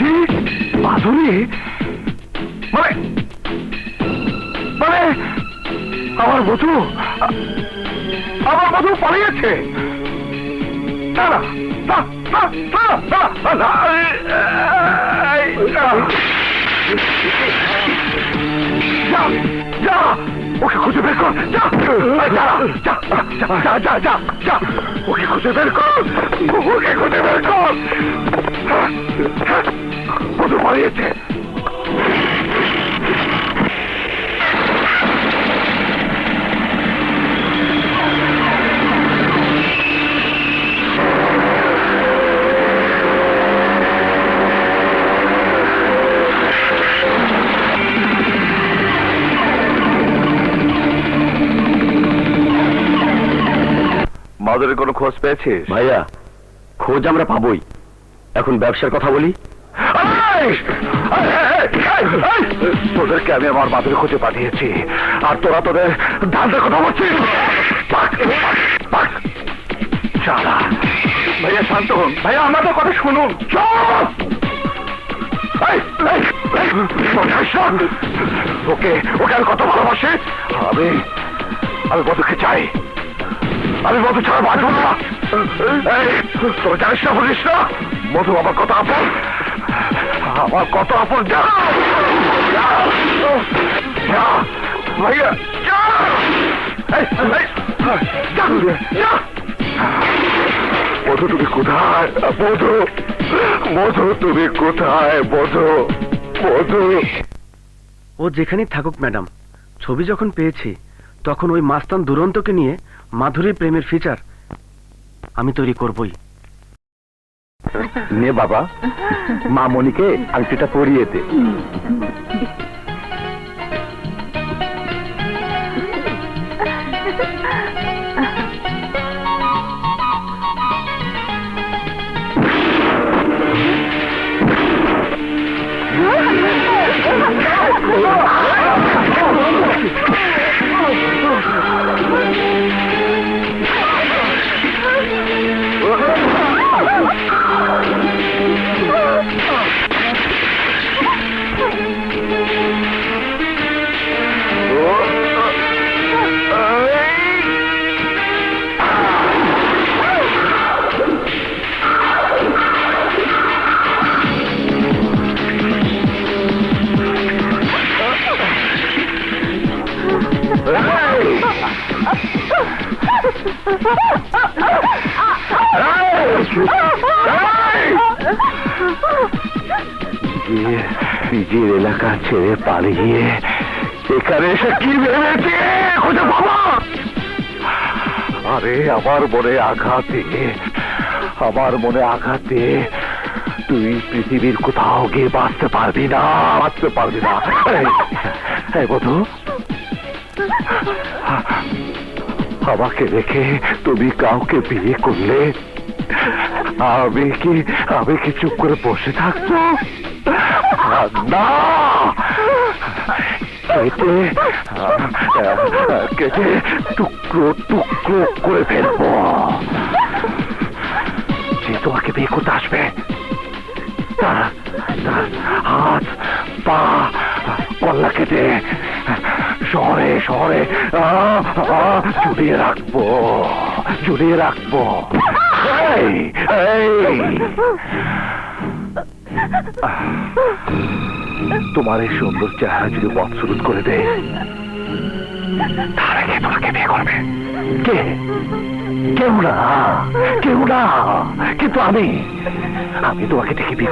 কি মানে? মানে? আমার বধু আমার বধু পালিয়েছে। না ওকে খুঁজে বের কর যা যা। ওকে খুঁজে বের কর, ওকে খুঁজে বের কর। বধু পালিয়েছে মাদুরের কোনো খোঁজ পেয়েছিস? ভাইয়া খোঁজ আমরা পাবোই। এখন ব্যবসার কথা বলি এই! এই, এই, এই, এই! তোদেরকে আমি আমার মাদুরে খুঁজে পাঠিয়েছি। আর তোরা তোদের ধান্দার কথা বলছিস। ভাইয়া, শান্ত হন। ভাইয়া, আমাদের কথা শুনুন? ওকে ওকে আমি কত ভালোবাসি। আমি আমি মধুকে চাই। আমি মধু ছাড়া বাঁচব না। তোর জানিস না, বলিস না? মধু আমার কত আপন। আমার কত আপন যা। ভাইয়া। মধু তুমি কোথায়? মধু মধু তুমি কোথায়? মধু মধু ও যেখানেই থাকুক, ম্যাডাম, ছবি যখন পেয়েছি, তখন ওই মাস্তান দুরন্তকে নিয়ে মাধুরী প্রেমের ফিচার আমি তৈরি করবই। নে বাবা। মা মনিকে আংটিটা পরিয়ে দে। নিজের এলাকা ছেড়ে পালিয়ে এখানে এসে কি ভেবেছে? খুঁজে বাবা আরে, আমার মনে আঘাতে আমার মনে আঘাতে তুই পৃথিবীর কোথাও গিয়ে বাঁচতে পারবি না, বাঁচতে পারবি না। বধু আমাকে রেখে তুমি কাউকে বিয়ে করলে আমি কি আমি কি চুপ করে বসে থাকব? না। কেটে কেটে টুকরো টুকরো করে ফেলব। যে তোমাকে বিয়ে করতে আসবে তার হাত পা কল্লা কেটে শহরে শহরে ঝুলিয়ে রাখব ঝুলিয়ে রাখব। এই, এই। তোমার এই সুন্দর চেহারা যদি মৎসরুত করে দেয় তাহলে কে তোমাকে বিয়ে করবে। কে? কেউ না কেউ না। কিন্তু আমি আমি তোমাকে বিয়ে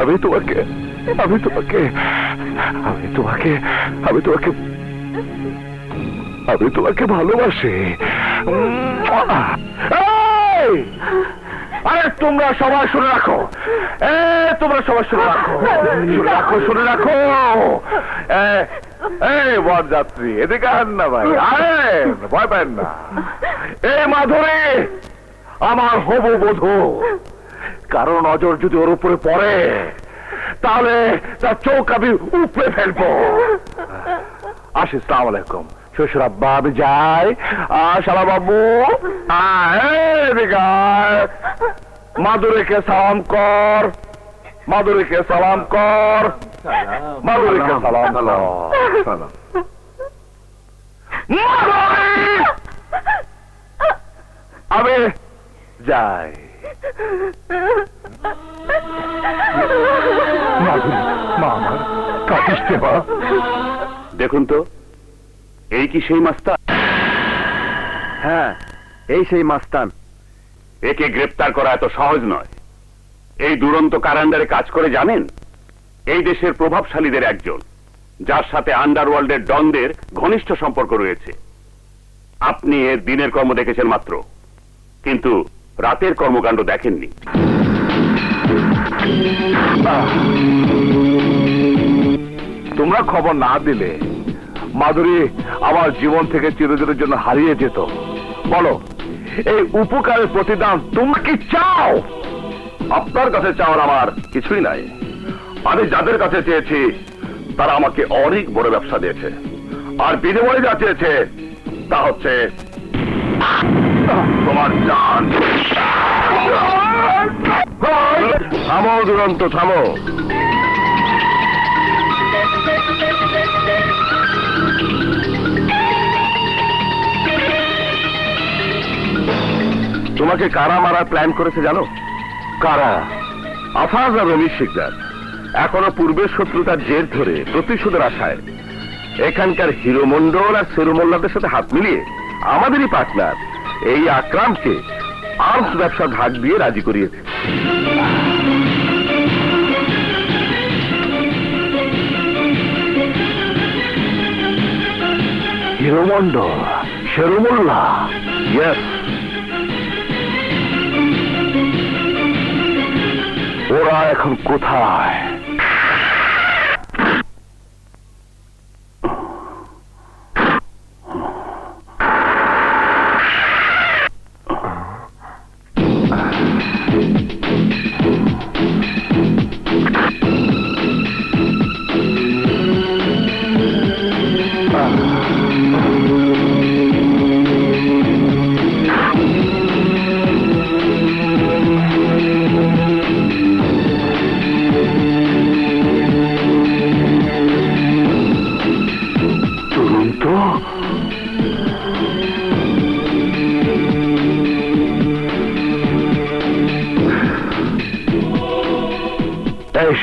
আমি তোমাকে আমি তোমাকে আমি তোমাকে আমি তোমাকে আমি তোমাকে! আরে, তোমরা সবাই শুনে রাখো। এ, তোমরা সবাই শুনে রাখো। শুনে রাখো শুনে রাখো। এই বরযাত্রী, এদিকে আন না ভাই। আরে, ভয় পান না। এ, মাধুরী, আমার হবু বধূ কারণ নজর যদি ওর উপরে পড়ে, তাহলে তার চোখ আমি উপড়ে ফেলব। আসি আলাইকুম। শ্বশুর আর শালা বাবু। মাদুরিকে সালাম কর, মাদুরিকে সালাম কর, মাদুরিকে সালাম আমি যাই। দেখুন তো এই কি সেই মাস্টার হ্যাঁ এই সেই মাস্তান। একে গ্রেপ্তার করা এত সহজ নয়। এই দুরন্ত কারান্ডারে কাজ করে জানেন? এই দেশের প্রভাবশালীদের একজন যার সাথে আন্ডারওয়ার্ল্ডের ডনদের ঘনিষ্ঠ সম্পর্ক রয়েছে। আপনি এর দিনের কর্ম দেখেছেন মাত্র কিন্তু রাতের কর্মকাণ্ড দেখেননি। তোমরা খবর না দিলে মাধুরী আমার জীবন থেকে চিরদিনের জন্য হারিয়ে যেত। বলো এই উপকারের প্রতিদান তোমরা কি চাও? আপনার কাছে চাওয়ার আমার কিছুই নাই। আমি যাদের কাছে চেয়েছি তারা আমাকে অনেক বড় ব্যবসা দিয়েছে। আর বিনিময়ে যা চেয়েছে তা হচ্ছে তোমার জান। থামো দুরন্ত থামো। তোমাকে কারা মারার প্ল্যান করেছে জানো? কারা? আফাজ আর রমিজ শিকদার। এখনও পূর্বের শত্রুতার জের ধরে, প্রতিশোধের আশায়। এখানকার হিরো মন্ডল আর সেরু মোল্লাদের সাথে হাত মিলিয়ে আমাদেরই পার্টনার এই আকরামকে আর্মস ব্যবসা ভাগ দিয়ে রাজি করিয়েছে। হিরোমন্ডল শেরুমুল্লাহ ইয়েস ওরা এখন কোথায়?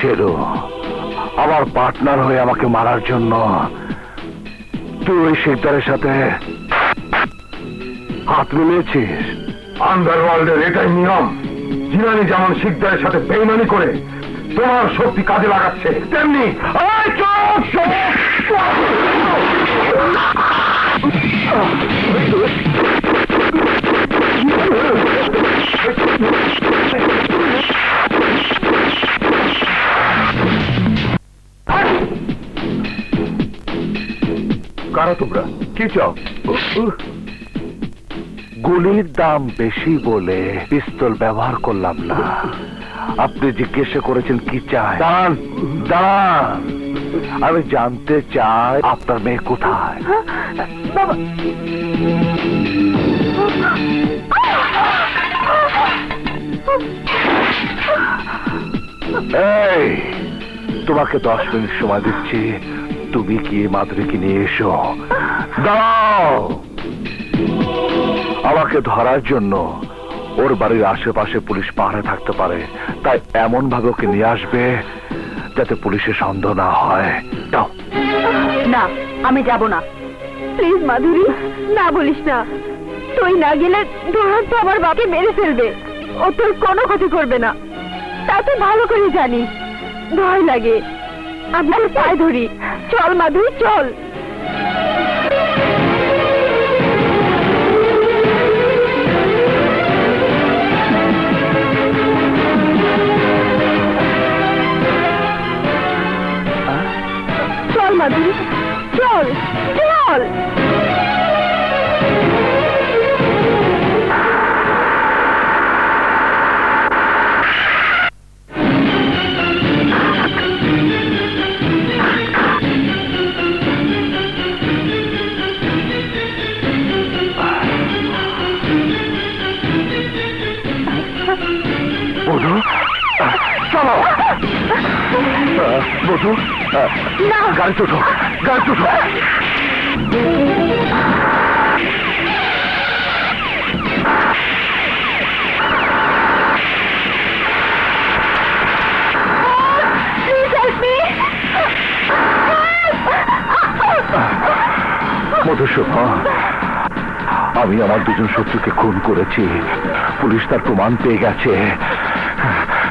শেরু আমার পার্টনার হয়ে আমাকে মারার জন্য। তুই ওই শিকদারের সাথে হাত মিলিয়েছিস? আন্ডারওয়ার্ল্ডের এটাই নিয়ম। জিনানি যেমন শিকদারের সাথে বেইমানি করে, তোমার শক্তি কাজে লাগাচ্ছে, তেমনি এই কারা তোমরা। কি চাও? গুলির দাম বেশি বলে পিস্তল ব্যবহার করলাম না। আপনি জিজ্ঞাসা করেছেন কি চাই? দাঁড়ান দাঁড়ান। আমি জানতে চাই আপনার মেয়ে কোথায়। এই তোমাকে দশ মিনিট সময় দিচ্ছি। তুমি কি মাধুরীকে নিয়ে এসো? দাঁড়াও! আমাকে ধরার জন্য ওর বাড়ির আশেপাশে পুলিশ পাহাড়ে থাকতে পারে। তাই এমন ভাবে ওকে নিয়ে আসবে যাতে পুলিশের সন্দেহ না হয়। না, আমি যাব না। প্লিজ মাধুরী, না বলিস না। তুই না গেলে ধরার তো আমার বাকে মেরে ফেলবে। ও তোর কোনো ক্ষতি করবে না। তা তুই ভালো করে জানিস। ভয় লাগে। আপনার পায়ে ধরি। চল মাধুরী চল। চল মাধুরী চল চলো। না। গাড়ি চোটো গাড়ি আমি আমার দুজন শত্রুকে খুন করেছি। পুলিশ তার প্রমাণ পেয়ে গেছে।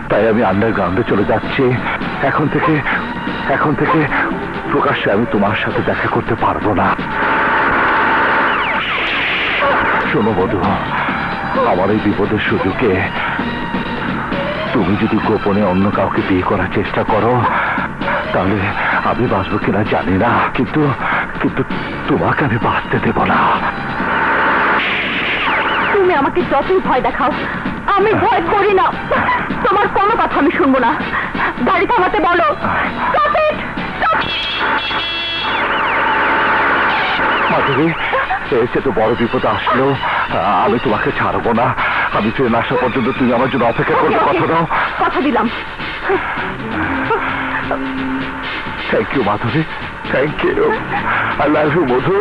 তাই আমি আন্ডারগ্রাউন্ডে চলে যাচ্ছি। এখন থেকে এখন থেকে প্রকাশ্যে আমি তোমার সাথে দেখা করতে পারব না। শোনো মধু আমার এই বিপদের সুযোগে তুমি যদি গোপনে অন্য কাউকে বিয়ে করার চেষ্টা করো, তাহলে আমি বাঁচবো কিনা জানি না, কিন্তু কিন্তু তোমাকে আমি বাঁচতে দেব না। তুমি আমাকে যতই ভয় দেখাও, আমি ভয় করি না। তোমার কোনো কথা আমি শুনব না। গাড়ি থামাতে বলো। Stop it! Stop! মাধুরী এসে তো বড় বিপদ আসলো। আমি তোমাকে ছাড়বো না। আমি ট্রেন আসা পর্যন্ত তুমি আমার জন্য অপেক্ষা করবে. কথা দাও। কথা দিলাম। Thank you Madhuri. Thank you I love you Madhu.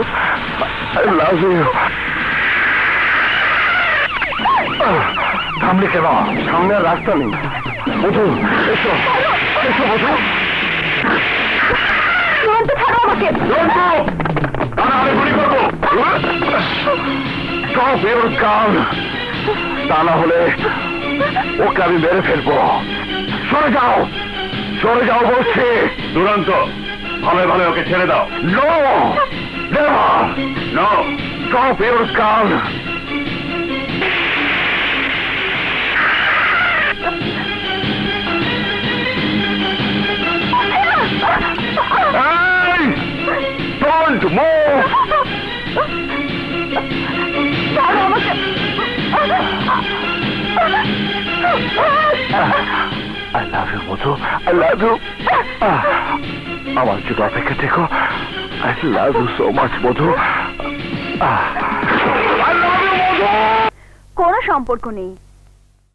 I love you থামলে কেন? সামনে রাস্তা নেই। মধু এসো এসো মধু সুমন্ত ছাড়ো আমাকে। দাঁড়া আমি গুলি করব। সব ইউর গান তা না হলে ওকে আমি মেরে ফেলব। সরে যাও সরে যাও বলছি। দুরন্ত ভালো ভালো ওকে ছেড়ে দাও। No never no. Stop your gun! I love you, Madhu I love you. আহ, আমার জন্য অপেক্ষা থেকো I love you so much, Mutu. Ah, I love you, মধু! কোনো সম্পর্ক নেই